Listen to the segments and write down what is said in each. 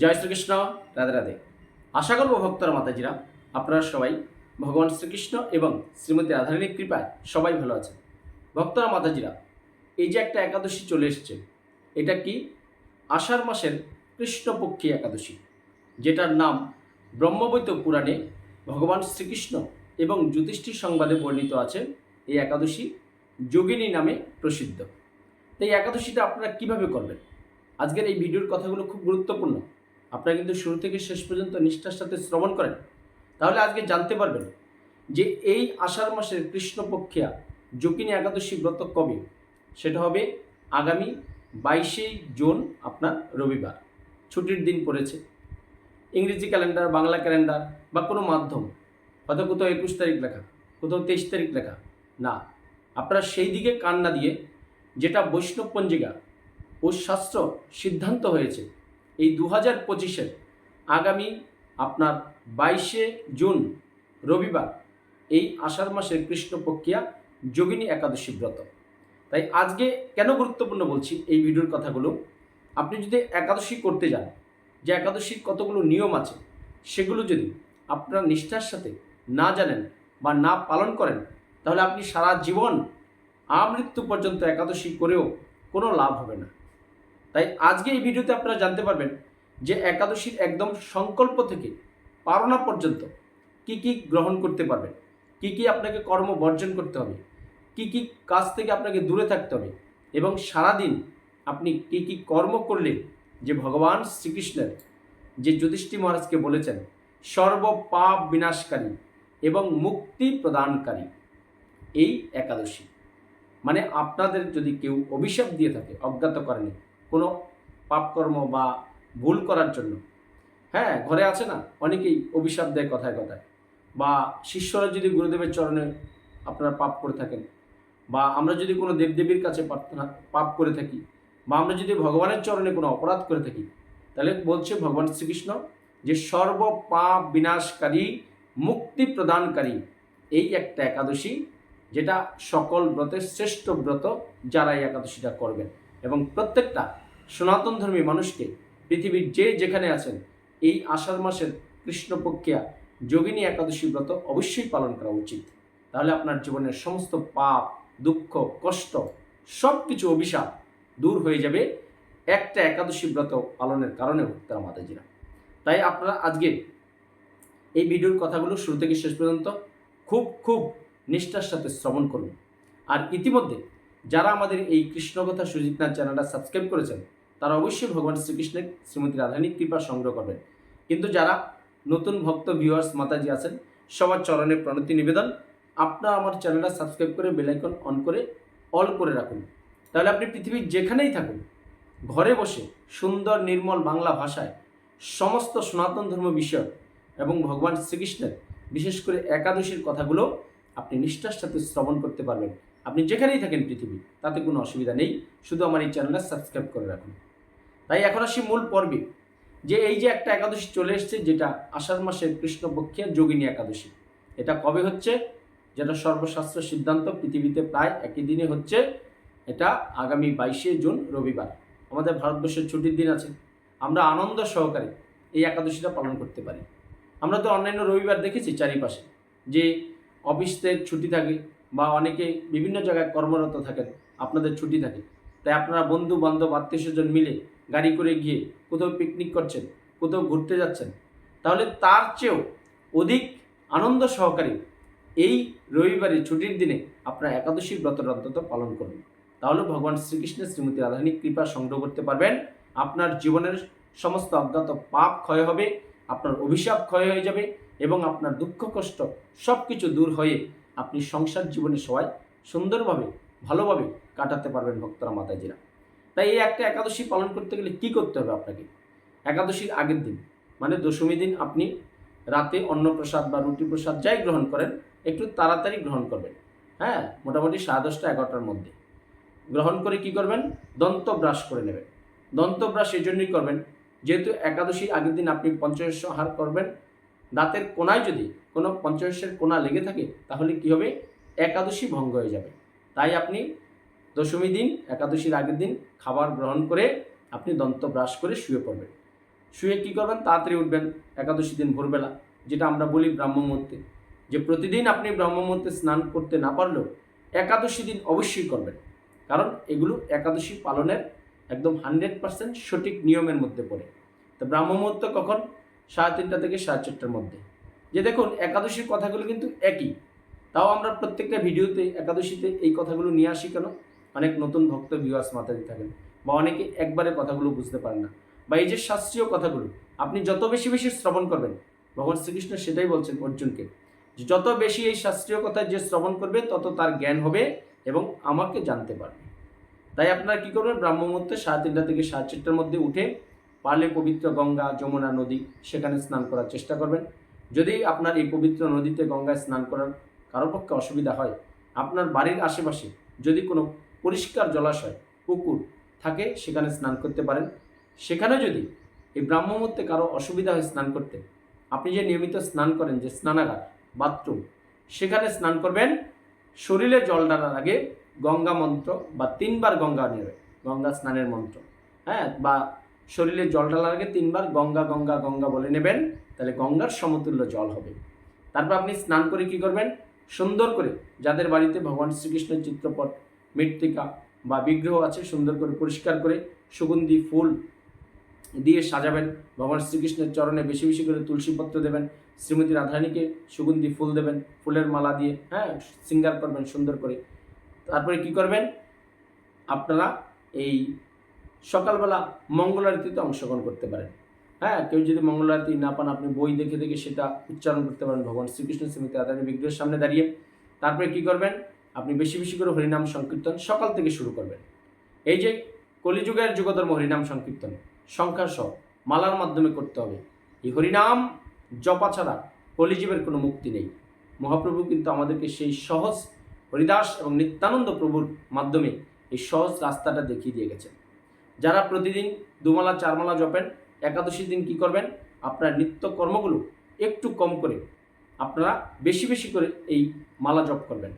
জয় শ্রীকৃষ্ণ, রাধে রাধে। আশা করব ভক্তরা মাতাজিরা, আপনারা সবাই ভগবান শ্রীকৃষ্ণ এবং শ্রীমতী রাধারানীর কৃপায় সবাই ভালো আছেন। ভক্তরা মাতাজিরা, এই যে একটা একাদশী চলে এসছে, এটা কি আষাঢ় মাসের কৃষ্ণপক্ষী একাদশী, যেটার নাম ব্রহ্মবৈত পুরাণে ভগবান শ্রীকৃষ্ণ এবং যুধিষ্ঠির সংবাদে বর্ণিত আছে, এই একাদশী যোগিনী নামে প্রসিদ্ধ। তো এই একাদশীটা আপনারা কীভাবে করবেন আজকের এই ভিডিওর কথাগুলো খুব গুরুত্বপূর্ণ। আপনারা কিন্তু শুরু থেকে শেষ পর্যন্ত নিষ্ঠার সাথে শ্রবণ করেন। তাহলে আজকে জানতে পারবেন যে এই আষাঢ় মাসের কৃষ্ণপক্ষিয়া যোগিনী একাদশী ব্রত কবে? সেটা হবে আগামী বাইশে জুন, আপনার রবিবার। ছুটির দিন পড়েছে। ইংরেজি ক্যালেন্ডার, বাংলা ক্যালেন্ডার বা কোনো মাধ্যম। হয়তো কোথাও একুশ তারিখ লেখা, কোথাও তেইশ তারিখ লেখা। না, আপনারা সেই দিকে কান না দিয়ে যেটা বৈষ্ণব পঞ্জিকা ও শাস্ত্র সিদ্ধান্ত হয়েছে এই দু হাজার পঁচিশে আগামী আপনার বাইশে জুন রবিবার এই আষাঢ় মাসের কৃষ্ণপক্ষিয়া যোগিনী একাদশী ব্রত। তাই আজকে কেন গুরুত্বপূর্ণ বলছি এই ভিডিওর কথাগুলো? আপনি যদি একাদশী করতে যান, যে একাদশীর কতগুলো নিয়ম আছে, সেগুলো যদি আপনার নিষ্ঠার সাথে না জানেন বা না পালন করেন, তাহলে আপনি সারা জীবন আমৃত্যু পর্যন্ত একাদশী করেও কোনো লাভ হবে না। তাই আজকে এই ভিডিওতে আপনারা জানতে পারবেন যে একাদশীর একদম সংকল্প থেকে পারণা পর্যন্ত কি কি গ্রহণ করতে পারবেন, কি কি আপনাকে কর্ম বর্জন করতে হবে, কি কি কাজ থেকে আপনাকে দূরে থাকতে হবে এবং সারাদিন আপনি কি কি কর্ম করলে যে ভগবান শ্রীকৃষ্ণের যে যুধিষ্ঠি মহারাজকে বলেছেন, সর্ব পাপ বিনাশকারী এবং মুক্তি প্রদানকারী এই একাদশী। মানে আপনাদের যদি কেউ অভিশাপ দিয়ে থাকে, অজ্ঞাত করেনি কোনো পাপকর্ম বা ভুল করার জন্য। হ্যাঁ ঘরে আছে না? অনেকেই অভিশাপ দেয় কথায় কথায়। বা শিষ্যরা যদি গুরুদেবের চরণে আপনারা পাপ করে থাকেন, বা আমরা যদি কোনো দেবদেবীর কাছে প্রার্থনা- পাপ করে থাকি, বা আমরা যদি ভগবানের চরণে কোনো অপরাধ করে থাকি, তাহলে বলছে ভগবান শ্রীকৃষ্ণ যে সর্ব পাপ বিনাশকারী, মুক্তি প্রদানকারী এই একটা একাদশী, যেটা সকল ব্রতের শ্রেষ্ঠ ব্রত যারা এই একাদশীটা করবেন। এবং প্রত্যেকটা সনাতন ধর্মী মানুষকে পৃথিবীর যে যেখানে আছেন, এই আষাঢ় মাসের কৃষ্ণপক্ষিয়া যোগিনী একাদশী ব্রত অবশ্যই পালন করা উচিত। তাহলে আপনার জীবনের সমস্ত পাপ, দুঃখ, কষ্ট সব কিছু অভিশাপ দূর হয়ে যাবে একটা একাদশী ব্রত পালনের কারণে ভক্তরা মাতাজিরা। তাই আপনারা আজকে এই ভিডিওর কথাগুলো শুরু থেকে শেষ পর্যন্ত খুব খুব নিষ্ঠার সাথে শ্রবণ করুন। আর ইতিমধ্যে যারা আমাদের এই কৃষ্ণকথা সুজিতনাথ চ্যানেলটা সাবস্ক্রাইব করেছেন, তারা অবশ্যই ভগবান শ্রীকৃষ্ণের শ্রীমতী রাধানী কৃপা সংগ্রহ করবেন। কিন্তু যারা নতুন ভক্ত ভিউয়ার্স মাতাজি আছেন, সবার চরণে প্রণতি নিবেদন, আপনারা আমার চ্যানেলটা সাবস্ক্রাইব করে বেলাইকন অন করে অল করে রাখুন। তাহলে আপনি পৃথিবীর যেখানেই থাকুন, ঘরে বসে সুন্দর নির্মল বাংলা ভাষায় সমস্ত সনাতন ধর্ম বিষয় এবং ভগবান শ্রীকৃষ্ণের বিশেষ করে একাদশীর কথাগুলো আপনি নিষ্ঠার সাথে শ্রবণ করতে পারবেন। আপনি যেখানেই থাকেন পৃথিবী তাতে কোনো অসুবিধা নেই। শুধু আমার এই চ্যানেলটা সাবস্ক্রাইব করে রাখুন। তাই এখন আসি মূল পর্বে, যে এই যে একটা একাদশী চলে এসছে, যেটা আষাঢ় মাসের কৃষ্ণপক্ষিয়া যোগিনী একাদশী। এটা কবে হচ্ছে? যেটা সর্বশাস্ত্র সিদ্ধান্ত, পৃথিবীতে প্রায় একই দিনে হচ্ছে। এটা আগামী বাইশে জুন, রবিবার। আমাদের ভারতবর্ষের ছুটির দিন আছে। আমরা আনন্দ সহকারে এই একাদশীটা পালন করতে পারি। আমরা তো অন্যান্য রবিবার দেখেছি চারিপাশে, যে অফিসতে ছুটি থাকে বা অনেকে বিভিন্ন জায়গায় কর্মরত থাকেন, আপনাদের ছুটি থাকে। তাই আপনারা বন্ধু, বান্ধব, আত্মীয় স্বজন মিলে গাড়ি করে গিয়ে কোথাও পিকনিক করছেন, কোথাও ঘুরতে যাচ্ছেন, তাহলে তার চেয়েও অধিক আনন্দ সহকারে এই রবিবারের ছুটির দিনে আপনারা একাদশী ব্রতর অন্তত পালন করুন। তাহলে ভগবান শ্রীকৃষ্ণের শ্রীমতী রাধানী কৃপা সংগ্রহ করতে পারবেন। আপনার জীবনের সমস্ত অজ্ঞাত পাপ ক্ষয় হবে, আপনার অভিশাপ ক্ষয় হয়ে যাবে এবং আপনার দুঃখ, কষ্ট সব কিছু দূর হয়ে আপনি সংসার জীবনে সবাই সুন্দরভাবে, ভালোভাবে কাটাতে পারবেন ভক্তরা মাতাজিরা। তাই এই একটা একাদশী পালন করতে গেলে কি করতে হবে আপনাকে? একাদশীর আগের দিন মানে দশমী দিন আপনি রাতে অন্নপ্রসাদ বা রুটি প্রসাদ যাই গ্রহণ করেন, একটু তাড়াতাড়ি গ্রহণ করবেন। হ্যাঁ মোটামুটি সাড়ে দশটা, এগারোটার মধ্যে। গ্রহণ করে কি করবেন? দন্ত ব্রাশ করে নেবেন। দন্ত ব্রাশ এই জন্যই করবেন, যেহেতু একাদশীর আগের দিন আপনি পঞ্চশস্য আহার করবেন দাঁতের কোনায় যদি কোনো পঞ্চশস্যের কোনা লেগে থাকে, তাহলে কি হবে? একাদশী ভঙ্গ হয়ে যাবে। তাই আপনি দশমী দিন, একাদশীর আগের দিন খাবার গ্রহণ করে আপনি দন্ত ব্রাশ করে শুয়ে পড়বেন। শুয়ে কী করবেন? তাড়াতাড়ি উঠবেন। একাদশী দিন ভোরবেলা, যেটা আমরা বলি ব্রাহ্ম মুহূর্তে যে প্রতিদিন আপনি ব্রাহ্ম মুহূর্তে স্নান করতে না পারলেও একাদশী দিন অবশ্যই করবেন। কারণ এগুলো একাদশী পালনের একদম হান্ড্রেড পার্সেন্ট সঠিক নিয়মের মধ্যে পড়ে। তো ব্রাহ্ম মুহূর্ত কখন? সাড়ে তিনটা থেকে সাড়ে চারটার মধ্যে। যে দেখুন, একাদশীর কথাগুলো কিন্তু একই। তাও আমরা প্রত্যেকটা ভিডিওতে, একাদশীতে এই কথাগুলো নিয়ে আসি কেন? অনেক নতুন ভক্ত ভিউয়ার্স মাথায় থাকেন। বা অনেকে একবারে কথাগুলো বুঝতে পারেন না। বা এই যে শাস্ত্রীয় কথাগুলো, আপনি যত বেশি বেশি শ্রবণ করবেন, ভগবান শ্রীকৃষ্ণ সেটাই বলছেন অর্জুনকে যত বেশি এই শাস্ত্রীয় কথা যে শ্রবণ করবে, তত তার জ্ঞান হবে এবং আমাকে জানতে পারবে। তাই আপনারা কী করবেন? ব্রাহ্ম মুহূর্তে সাড়ে তিনটা থেকে সাড়ে চারটার মধ্যে উঠে পারলে পবিত্র গঙ্গা যমুনা নদী সেখানে স্নান করার চেষ্টা করবেন। যদি আপনার এই পবিত্র নদীতে গঙ্গায় স্নান করার কারও পক্ষে অসুবিধা হয়, আপনার বাড়ির আশেপাশে যদি কোনো পরিষ্কার জলাশয়, পুকুর থাকে, সেখানে স্নান করতে পারেন। সেখানে যদি এই ব্রাহ্মমূর্তে কারও অসুবিধা হয় স্নান করতে, আপনি যে নিয়মিত স্নান করেন, যে স্নানাগার, বাথরুম, সেখানে স্নান করবেন। শরীরে জল ডালার আগে গঙ্গা মন্ত্র বা তিনবার গঙ্গা নেবে গঙ্গা স্নানের মন্ত্র হ্যাঁ বা শরীরে জল ঢালার আগে তিনবার, গঙ্গা গঙ্গা গঙ্গা বলে নেবেন, তাহলে গঙ্গার সমতুল্য জল হবে। তারপর আপনি স্নান করে কি করবেন? সুন্দর করে যাদের বাড়িতে ভগবান শ্রীকৃষ্ণের চিত্রপট, মৃত্তিকা বা বিগ্রহ আছে, সুন্দর করে পরিষ্কার করে সুগন্ধি, ফুল দিয়ে সাজাবেন। ভগবান শ্রীকৃষ্ণের চরণে বেশি বেশি করে তুলসীপত্র দেবেন, শ্রীমতী রাধারানীকে সুগন্ধি ফুল দেবেন, ফুলের মালা দিয়ে হ্যাঁ সিঙ্গার করবেন সুন্দর করে। তারপরে কি করবেন? আপনারা এই সকালবেলা মঙ্গল আরতিতে অংশগ্রহণ করতে পারেন। হ্যাঁ কেউ যদি মঙ্গল আরতি না পান, আপনি বই দেখে দেখে সেটা উচ্চারণ করতে পারেন ভগবান শ্রীকৃষ্ণ শ্রীমতী রাধারানী বিগ্রহের সামনে দাঁড়িয়ে। তারপরে কি করবেন? আপনি বেশি বেশি করে হরিনাম সংকীর্তন সকাল থেকে শুরু করবেন। এই যে কলিযুগের যুগধর্ম হরিনাম সংকীর্তন সংখ্যা সহ, মালার মাধ্যমে করতে হবে। এই হরিনাম জপা ছাড়া কলিজীবের কোনো মুক্তি নেই। মহাপ্রভু কিন্তু আমাদেরকে সেই সহজ হরিদাস এবং নিত্যানন্দ প্রভুর মাধ্যমে এই সহজ রাস্তাটা দেখিয়ে দিয়ে গেছেন। যারা প্রতিদিন দুমালা, চারমালা জপেন, একাদশীর দিন কি করবেন? আপনার নিত্য কর্মগুলো একটু কম করে আপনারা বেশি বেশি করে এই মালা জপ করবেন।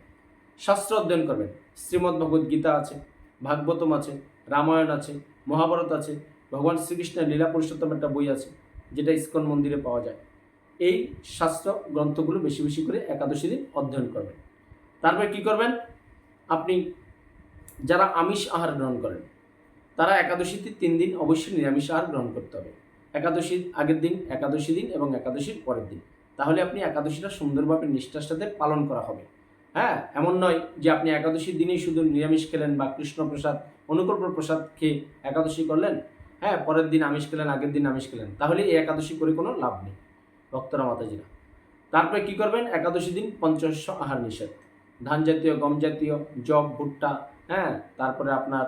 শাস্ত্র অধ্যয়ন করবেন। শ্রীমদ্ ভগবদ গীতা আছে, ভাগবতম আছে, রামায়ণ আছে, মহাভারত আছে, ভগবান শ্রীকৃষ্ণের লীলা পুরুষোত্তম একটা বই আছে, যেটা ইস্কন মন্দিরে পাওয়া যায়। এই শাস্ত্র গ্রন্থগুলো বেশি বেশি করে একাদশী দিন অধ্যয়ন করবেন। তারপরে কি করবেন? আপনি যারা আমিষ আহার গ্রহণ করেন তারা একাদশীতে তিন দিন অবশ্যই নিরামিষ আহার গ্রহণ করতে হবে। একাদশীর আগের দিন, একাদশী দিন এবং একাদশীর পরের দিন। তাহলে আপনি একাদশীটা সুন্দরভাবে নিষ্ঠার সাথে পালন করা হবে। হ্যাঁ এমন নয় যে আপনি একাদশীর দিনেই শুধু নিরামিষ খেলেন বা কৃষ্ণ প্রসাদ অনুকূল প্রসাদ খেয়ে একাদশী করলেন। হ্যাঁ পরের দিন আমিষ খেলেন, আগের দিন আমিষ খেলেন। তাহলে এই একাদশী করে কোনো লাভ নেই। ভক্তরা, মাতাজিরা। তারপরে কি করবেন? একাদশী দিন পঞ্চশস্য আহার নিষেধ। ধান জাতীয় গম জাতীয় জব, ভুট্টা হ্যাঁ তারপরে আপনার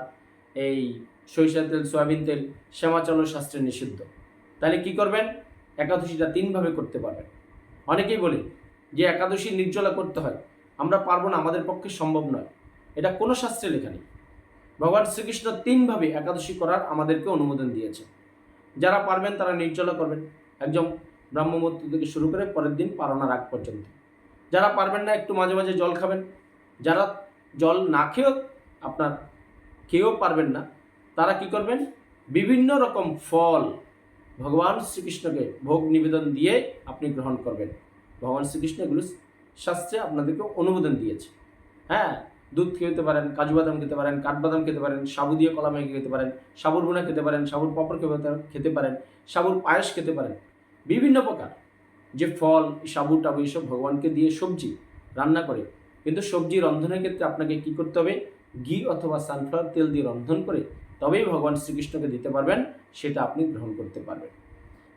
এই সরিষার তেল, সয়াবিন তেল শ্যামাচল শাস্ত্রে নিষিদ্ধ। তাহলে কি করবেন? একাদশীটা তিনভাবে করতে পারবেন। অনেকেই বলে যে একাদশী নির্জলা করতে হয়। আমরা পারব না, আমাদের পক্ষে সম্ভব নয়। এটা কোনো শাস্ত্রে লেখা নেই। ভগবান শ্রীকৃষ্ণ তিনভাবে একাদশী করার আমাদেরকে অনুমোদন দিয়েছে যারা পারবেন, তারা নির্জলা করবেন। একদম ব্রাহ্মমূর্তি থেকে শুরু করে পরের দিন পারণার আগ পর্যন্ত। যারা পারবেন না, একটু মাঝে মাঝে জল খাবেন। যারা জল না খেয়েও আপনার, খেয়েও পারবেন না তারা কি করবেন? বিভিন্ন রকম ফল ভগবান শ্রীকৃষ্ণকে ভোগ নিবেদন দিয়ে আপনি গ্রহণ করবেন। ভগবান শ্রীকৃষ্ণ এগুলো শাস্ত্রে আপনাদেরকে অনুমোদন দিয়েছে। হ্যাঁ দুধ খেতে পারেন, কাজু বাদাম খেতে পারেন কাঠবাদাম খেতে পারেন, সাবু দিয়ে কলা মেঘে খেতে পারেন, সাবুর বোনা খেতে পারেন, সাবুর পাপড় খেতে খেতে পারেন, সাবুর পায়েস খেতে পারেন। বিভিন্ন প্রকার যে ফল, সাবু, টাবু এইসব ভগবানকে দিয়ে সবজি রান্না করে। কিন্তু সবজি রন্ধনের ক্ষেত্রে আপনাকে কি করতে হবে? ঘি অথবা সানফ্লাওয়ার তেল দিয়ে রন্ধন করে তবেই ভগবান শ্রীকৃষ্ণকে দিতে পারবেন, সেটা আপনি গ্রহণ করতে পারবেন।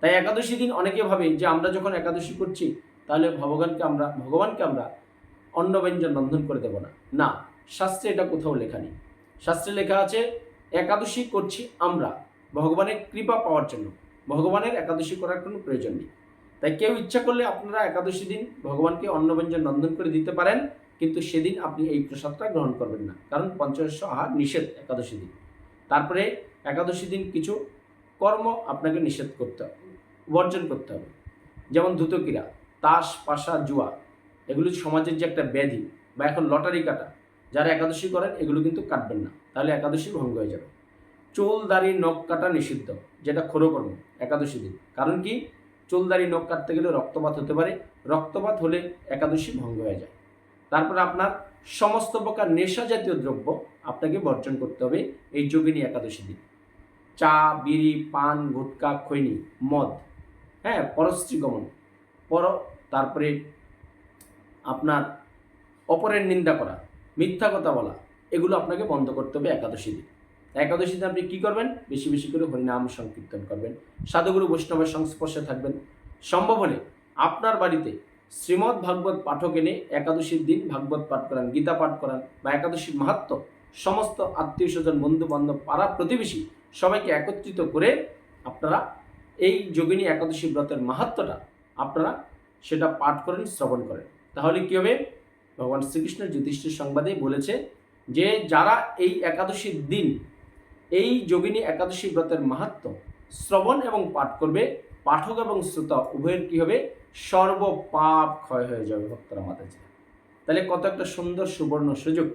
তাই একাদশী দিন অনেকে ভাবে যে আমরা যখন একাদশী করছি, তাহলে ভগবানকে আমরা ভগবানকে আমরা অন্ন ব্যঞ্জন রন্ধন করে দেব না। না, শাস্ত্রে এটা কোথাও লেখা নেই। শাস্ত্রে লেখা আছে, একাদশী করছি আমরা, ভগবানের কৃপা পাওয়ার জন্য। ভগবানের একাদশী করার কোনো প্রয়োজন নেই। তাই কেউ ইচ্ছা করলে আপনারা একাদশী দিন ভগবানকে অন্ন ব্যঞ্জন রন্ধন করে দিতে পারেন, কিন্তু সেদিন আপনি এই প্রসাদটা গ্রহণ করবেন না। কারণ পঞ্চদশ আহার নিষেধ একাদশী দিন। তারপরে একাদশী দিন কিছু কর্ম আপনাকে নিষেধ করতে হবে, বর্জন করতে হবে। যেমন ধুতকিরা তাস, পাশা, জুয়া, এগুলো সমাজের যে একটা ব্যাধি বা এখন লটারি কাটা, যারা একাদশী করেন এগুলো কিন্তু কাটবেন না, তাহলে একাদশী ভঙ্গ হয়ে যাবে। চুল, দাড়ি, নখ কাটা নিষিদ্ধ, যেটা খোরকর্ম একাদশী দিন। কারণ কি? চুল, দাড়ি, নখ কাটতে গেলে রক্তপাত হতে পারে, রক্তপাত হলে একাদশী ভঙ্গ হয়ে যায়। তারপরে আপনার সমস্ত প্রকার নেশা জাতীয় দ্রব্য আপনাকে বর্জন করতে হবে এই যোগিনী একাদশী দিন। চা, বিড়ি, পান, গুটকা, খৈনি, মদ হ্যাঁ পরশ্রী গমন, পর, তারপরে আপনার অপরের নিন্দা করা, মিথ্যা কথা বলা, এগুলো আপনাকে বন্ধ করতে হবে একাদশী দিন। একাদশী দিন আপনি কী করবেন? বেশি বেশি করে হরিনাম সংকীর্তন করবেন। সাধুগুরু বৈষ্ণবের সংস্পর্শে থাকবেন। সম্ভব হলে আপনার বাড়িতে শ্রীমদ্ ভাগবত পাঠক এনে একাদশীর দিন ভাগবত পাঠ করান, গীতা পাঠ করান বা একাদশীর মাহাত্ম, সমস্ত আত্মীয় স্বজন বন্ধু বান্ধব পাড়া প্রতিবেশী সবাইকে একত্রিত করে আপনারা এই যোগিনী একাদশী ব্রতের মাহাত্মটা আপনারা সেটা পাঠ করেন, শ্রবণ করেন। তাহলে কী হবে? ভগবান শ্রীকৃষ্ণ যুধিষ্ঠির সংবাদেই বলেছে যে, যারা এই একাদশীর দিন এই যোগিনী একাদশী ব্রতের মাহাত্ম শ্রবণ এবং পাঠ করবে, পাঠক এবং শ্রোতা উভয়ের কী হবে? সর্ব পাপ ক্ষয় হয়ে যাবে ভক্তরা মাতাজি তাহলে কত একটা সুন্দর সুবর্ণ সুযোগ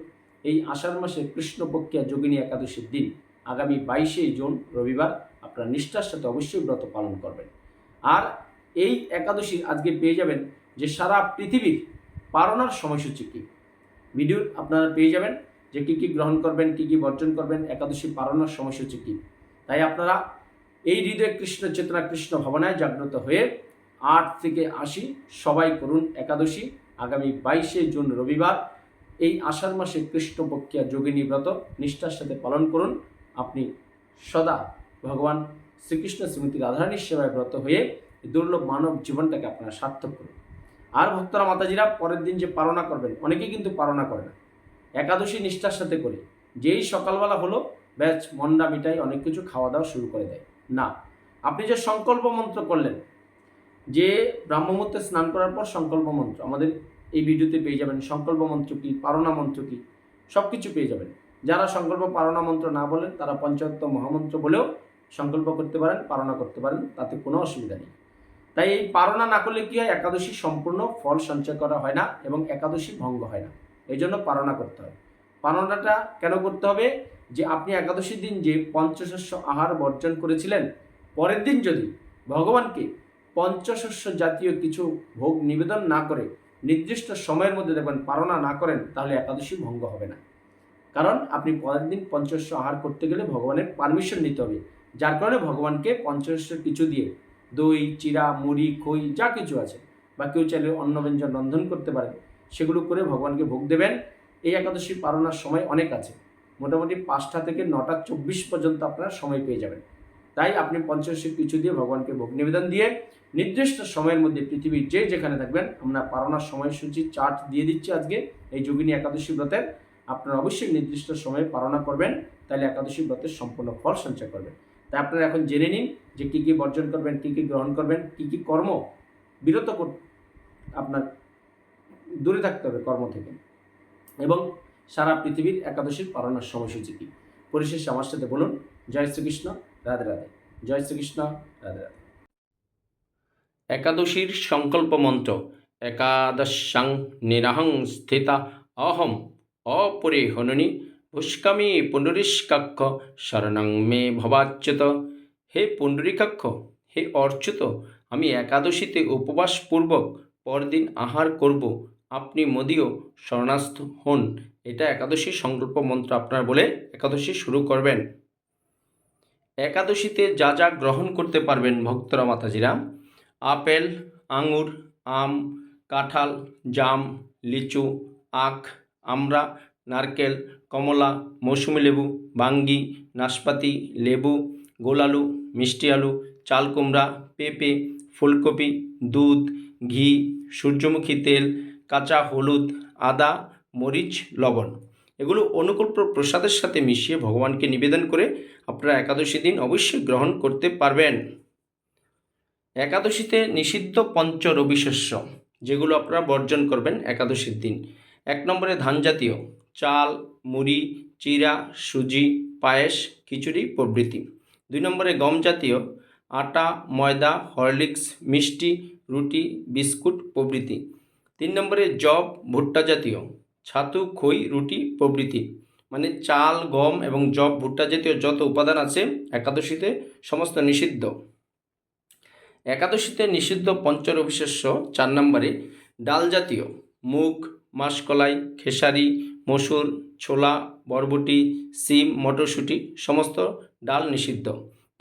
এই আষাঢ় মাসে কৃষ্ণপক্ষিয়া যোগিনী একাদশীর দিন, আগামী বাইশে জুন, রবিবার, আপনারা নিষ্ঠার সাথে অবশ্যই ব্রত পালন করবেন। আর এই একাদশী আজকে পেয়ে যাবেন যে সারা পৃথিবীর পালনার সময়সূচি কী? ভিডিও আপনারা পেয়ে যাবেন যে কী কী গ্রহণ করবেন, কী কী বর্জন করবেন, একাদশী পালনার সময়সূচি কী? তাই আপনারা এই হৃদয় কৃষ্ণ চেতনা, কৃষ্ণ ভাবনায় জাগ্রত হয়ে আট থেকে আশি সবাই করুন একাদশী। আগামী বাইশে জুন রবিবার এই আষাঢ় মাসে কৃষ্ণপক্ষিয়া যোগিনী ব্রত নিষ্ঠার সাথে পালন করুন। আপনি সদা ভগবান শ্রীকৃষ্ণ শ্রীমতী রাধারানীর সেবায় ব্রত হয়ে দুর্লভ মানব জীবনটাকে আপনারা সার্থক করুন। আর ভক্তরা মাতাজিরা, পরের দিন যে পালনা করবেন, অনেকেই কিন্তু পালনা করে না। একাদশী নিষ্ঠার সাথে করে। যেই সকালবেলা হলো ব্যাচ মন্ডা মিটাই অনেক কিছু খাওয়া দাওয়া শুরু করে দেয়। না, আপনি যে সংকল্প মন্ত্র করলেন যে ব্রাহ্মমূর্তে স্নান করার পর সংকল্প মন্ত্র, আমাদের এই ভিডিওতে পেয়ে যাবেন সংকল্প মন্ত্র কী, পারণা মন্ত্র কী সব কিছু পেয়ে যাবেন। যারা সংকল্প পারণা মন্ত্র না বলেন, তারা পঞ্চায়ত মহামন্ত্র বলেও সংকল্প করতে পারেন, পারণা করতে পারেন, তাতে কোনো অসুবিধা নেই। তাই এই পারণা না করলে কি হয়, একাদশী সম্পূর্ণ ফল সঞ্চয় করা হয় না এবং একাদশী ভঙ্গ হয় না। এই জন্য পারণা করতে হয়। পারণাটা কেন করতে হবে? যে আপনি একাদশীর দিন যে পঞ্চশস্য আহার বর্জন করেছিলেন, পরের দিন যদি ভগবানকে পঞ্চশস্য জাতীয় কিছু ভোগ নিবেদন না করে, নির্দিষ্ট সময়ের মধ্যে দেখবেন পারণা না করেন, তাহলে একাদশী ভঙ্গ হবে না। কারণ আপনি পরের দিন পঞ্চশস্য আহার করতে গেলে ভগবানের পারমিশন নিতে হবে। যার কারণে ভগবানকে পঞ্চশস্য কিছু দিয়ে দই চিরা মুড়ি, খই, যা কিছু আছে, বা কেউ চাইলে অন্ন ব্যঞ্জন, রন্ধন করতে পারেন সেগুলো করে ভগবানকে ভোগ দেবেন। এই একাদশী পালনার সময় অনেক আছে। মোটামুটি পাঁচটা থেকে নটা চব্বিশ পর্যন্ত আপনারা সময় পেয়ে যাবেন। তাই আপনি পঞ্চশী কিছু দিয়ে ভগবানকে ভোগ নিবেদন দিয়ে নির্দিষ্ট সময়ের মধ্যে পৃথিবীর যে যেখানে থাকবেন, আমরা পালনার সময়সূচি চার্ট দিয়ে দিচ্ছি আজকে এই যোগিনী একাদশী ব্রতের। আপনারা অবশ্যই নির্দিষ্ট সময়ে পালনা করবেন, তাহলে একাদশী ব্রতের সম্পূর্ণ ফল সঞ্চয় করবেন। তাই আপনারা এখন জেনে নিন যে কী কী বর্জন করবেন, কী কী গ্রহণ করবেন, কী কী কর্ম বিরত আপনার দূরে থাকতে হবে কর্ম থেকে। এবং সারা পৃথিবীর একাদশীর পালনার সময়সূচি কী? পরিশেষে আমার সাথে বলুন, জয় শ্রীকৃষ্ণ। রাধে রাধে। জয় শ্রীকৃষ্ণ, রাধে রাধে। একাদশীর সংকল্প মন্ত্র, একাদশাং নিরাহং স্থিতা অহম অপরে হননি পুষ্কামি পুণ্ডরীষ্কাক্ষ শরণং মে ভবাচ্যুত। হে পুণ্ডরীকাক্ষ হে অর্চ্যুত, আমি একাদশীতে উপবাসপূর্বক পরদিন আহার করব, আপনি মোদিও শরণাস্থ হন। এটা একাদশী সংকল্প মন্ত্র, আপনার বলে একাদশী শুরু করবেন। একাদশীতে যা যা গ্রহণ করতে পারবেন ভক্তরা মাতাজিরা, আপেল, আঙুর, আম, কাঁঠাল, জাম, লিচু, আখ, আমড়া, নারকেল, কমলা, মৌসুমি লেবু, বাঙ্গি, নাশপাতি, লেবু, গোলালু, মিষ্টি আলু, চাল কুমড়া, পেঁপে, ফুলকপি, দুধ, ঘি, সূর্যমুখী তেল, কাঁচা হলুদ, আদা, মরিচ, লবণ। এগুলো অনুকূল প্রসাদের সাথে মিশিয়ে ভগবানকে নিবেদন করে আপনারা একাদশী দিন অবশ্যই গ্রহণ করতে পারবেন। একাদশীতে নিষিদ্ধ পঞ্চ রবিশস্য যেগুলো আপনারা বর্জন করবেন একাদশীর দিন। এক নম্বরে ধান জাতীয়, চাল, মুড়ি, চিরা, সুজি, পায়েস, খিচুড়ি, প্রভৃতি। দুই নম্বরে গম জাতীয়, আটা, ময়দা, হরলিক্স, মিষ্টি, রুটি, বিস্কুট, প্রভৃতি। তিন নম্বরে জব ভুট্টা জাতীয় ছাতু, খই, রুটি, প্রভৃতি। মানে চাল, গম এবং জব ভুট্টা জাতীয় যত উপাদান আছে একাদশীতে সমস্ত নিষিদ্ধ। একাদশীতে নিষিদ্ধ পঞ্চরবিশেষ্য চার নম্বরে ডাল জাতীয়, মুগ, মাসকলাই, খেসারি, মসুর, ছোলা, বরবটি, সিম, মটরশুঁটি সমস্ত ডাল নিষিদ্ধ।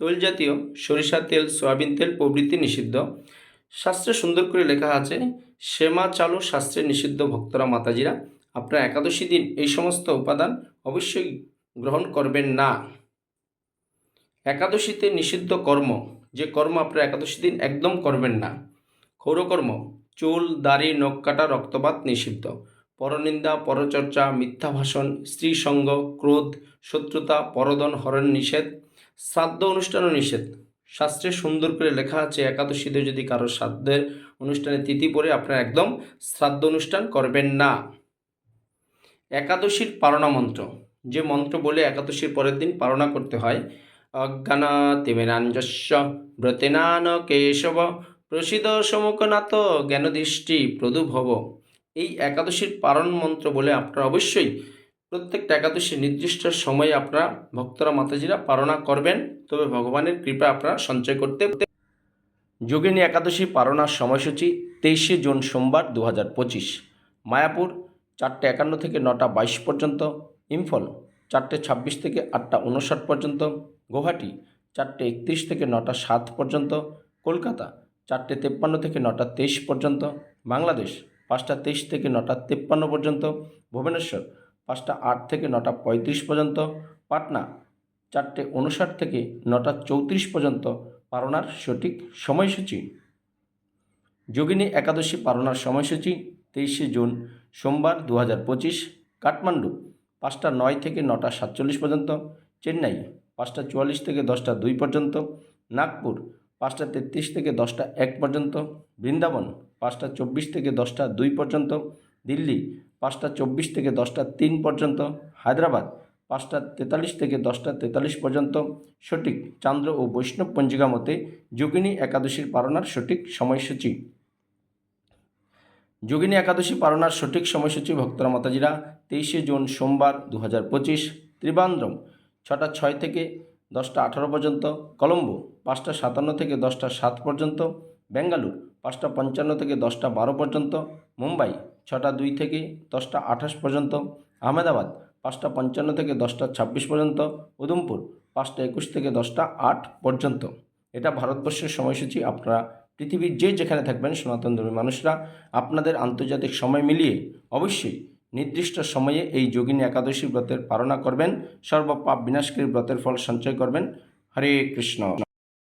তৈল জাতীয় সরিষা তেল, সয়াবিন তেল, প্রভৃতি নিষিদ্ধ। শাস্ত্রে সুন্দর করে লেখা আছে সেমা চালু শাস্ত্রে নিষিদ্ধ ভক্তরা মাতাজিরা আপনারা একাদশী দিন এই সমস্ত উপাদান অবশ্যই গ্রহণ করবেন না। একাদশীতে নিষিদ্ধ কর্ম, যে কর্ম আপনার একাদশী দিন একদম করবেন না। ক্ষৌরকর্ম, চুল, দাড়ি, নখ কাটা, রক্তপাত নিষিদ্ধ। পরনিন্দা, পরচর্চা মিথ্যা ভাষণ স্ত্রী সঙ্গ ক্রোধ, শত্রুতা, পরদন, হরণ নিষেধ, শ্রাদ্ধ অনুষ্ঠানও নিষেধ। শাস্ত্রে সুন্দর করে লেখা আছে, একাদশীতে যদি কারও শ্রাদ্ধের অনুষ্ঠানে তিথি পড়ে আপনারা একদম শ্রাদ্ধ অনুষ্ঠান করবেন না। একাদশীর পারণা মন্ত্র। যে মন্ত্র বলে একাদশীর পরের দিন পারণা করতে হয়, অজ্ঞানা তিমেনাঞ্জস্য ব্রতেনান কেশব প্রসিদ সমুখনাথ জ্ঞানদৃষ্টি প্রদুভব। এই একাদশীর পারণ মন্ত্র বলে আপনারা অবশ্যই প্রত্যেকটা একাদশী নির্দিষ্ট সময়ে আপনারা ভক্তরা, মাতাজিরা পারণা করবেন। তবে ভগবানের কৃপা আপনারা সঞ্চয় করতে যোগিনী একাদশী পারণার সময়সূচি তেইশে জুন সোমবার দু হাজার পঁচিশ। মায়াপুর চারটে একান্ন থেকে নটা বাইশ পর্যন্ত, ইম্ফল চারটে ছাব্বিশ থেকে আটটা উনষাট পর্যন্ত, গুয়াহাটি চারটে একত্রিশ থেকে নটা সাত পর্যন্ত, কলকাতা চারটে তেপ্পান্ন থেকে নটা তেইশ পর্যন্ত, বাংলাদেশ পাঁচটা তেইশ থেকে নটা তেপ্পান্ন পর্যন্ত, ভুবনেশ্বর পাঁচটা আট থেকে নটা পঁয়ত্রিশ পর্যন্ত, পাটনা চারটে উনষাট থেকে নটা চৌত্রিশ পর্যন্ত পারণার সঠিক সময়সূচি। যোগিনী একাদশী পারণার সময়সূচি তেইশে জুন সোমবার দু হাজার পঁচিশ, কাঠমান্ডু পাঁচটা নয় থেকে নটা সাতচল্লিশ পর্যন্ত, চেন্নাই পাঁচটা চুয়াল্লিশ থেকে দশটা দুই পর্যন্ত, নাগপুর পাঁচটা তেত্রিশ থেকে দশটা এক পর্যন্ত, বৃন্দাবন পাঁচটা চব্বিশ থেকে দশটা দুই পর্যন্ত, দিল্লি পাঁচটা চব্বিশ থেকে দশটা তিন পর্যন্ত, হায়দ্রাবাদ পাঁচটা তেতাল্লিশ থেকে দশটা তেতাল্লিশ পর্যন্ত, সঠিক চান্দ্র ও বৈষ্ণব পঞ্জিকা মতে যোগিনী একাদশীর পারণার সঠিক সময়সূচি। যোগিনী একাদশী পালনার সঠিক সময়সূচি ভক্তরা মাতাজিরা তেইশে জুন সোমবার দু হাজার পঁচিশ ত্রিবান্দ্রম ছটা ছয় থেকে দশটা আঠারো পর্যন্ত, কলম্বো পাঁচটা সাতান্ন থেকে দশটা সাত পর্যন্ত, বেঙ্গালুর পাঁচটা পঞ্চান্ন থেকে দশটা বারো পর্যন্ত, মুম্বাই ছটা দুই থেকে দশটা আঠাশ পর্যন্ত, আহমেদাবাদ পাঁচটা পঞ্চান্ন থেকে দশটা ছাব্বিশ পর্যন্ত, উধমপুর পাঁচটা একুশ থেকে দশটা আট পর্যন্ত। এটা ভারতবর্ষের সময়সূচি, আপনারা পৃথিবীর যে যেখানে থাকবেন সনাতন ধর্মী মানুষরা, আপনাদের আন্তর্জাতিক সময় মিলিয়ে অবশ্যই নির্দিষ্ট সময়ে এই যোগিনী একাদশী ব্রতের পালনা করবেন। সর্বপাপ বিনাশকারী ব্রতের ফল সঞ্চয় করবেন। হরে কৃষ্ণ।